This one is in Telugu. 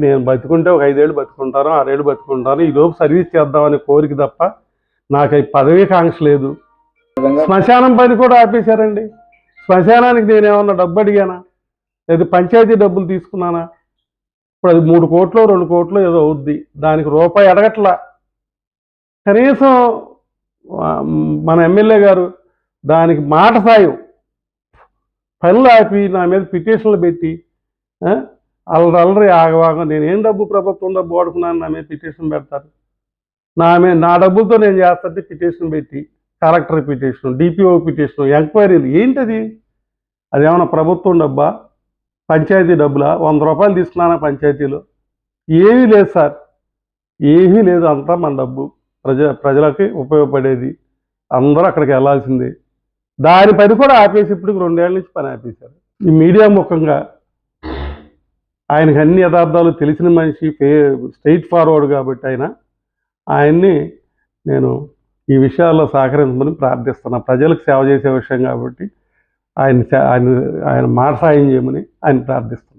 నేను బతుకుంటే ఒక ఐదేళ్ళు బతుకుంటాను ఆరేళ్ళు బతుకుంటాను ఈ లోపు సర్వీస్ చేద్దామనే కోరిక తప్ప నాకు పదవీ కాంక్ష లేదు. శ్మశానం పని కూడా ఆపేశారండి. శ్మశానానికి నేను ఏమన్నా డబ్బు అడిగానా? లేదా పంచాయతీ డబ్బులు తీసుకున్నానా? ఇప్పుడు అది మూడు కోట్లు రెండు కోట్లు ఏదో అవుద్ది. దానికి రూపాయి అడగట్లా. కనీసం మన ఎమ్మెల్యే గారు దానికి మాట సాయం. పనులు ఆపి నా మీద పిటిషన్లు పెట్టి అల్లరి అల్లరి ఆగవాగం. నేను ఏం డబ్బు ప్రభుత్వం డబ్బు వాడుకున్నాను నా మీద పిటిషన్ పెడతారు? నా మీద నా డబ్బులతో నేను చేస్తుంటే పిటిషన్ పెట్టి కలెక్టర్ పిటిషన్ డిపిఓ పిటిషన్ ఎంక్వైరీలు ఏంటది? అదేమన్నా ప్రభుత్వం డబ్బా? పంచాయతీ డబ్బులా? వంద రూపాయలు తీసుకున్నానా పంచాయతీలో? ఏమీ లేదు సార్. ఏమీ లేదు అంతా మన డబ్బు. ప్రజ ప్రజలకి ఉపయోగపడేది. అందరూ అక్కడికి వెళ్ళాల్సిందే. దాని పని కూడా ఆపేసి ఇప్పుడు రెండేళ్ళ నుంచి పని ఆపేశారు. ఈ మీడియా ముఖంగా ఆయనకి అన్ని యథార్థాలు తెలిసిన మనిషి పే స్ట్రైట్ ఫార్వర్డ్ కాబట్టి ఆయన ఆయన్ని నేను ఈ విషయాల్లో సహకరించమని ప్రార్థిస్తున్నా. ప్రజలకు సేవ చేసే విషయం కాబట్టి ఆయన ఆయన ఆయన మాట సాయం చేయమని ఆయన ప్రార్థిస్తున్నాను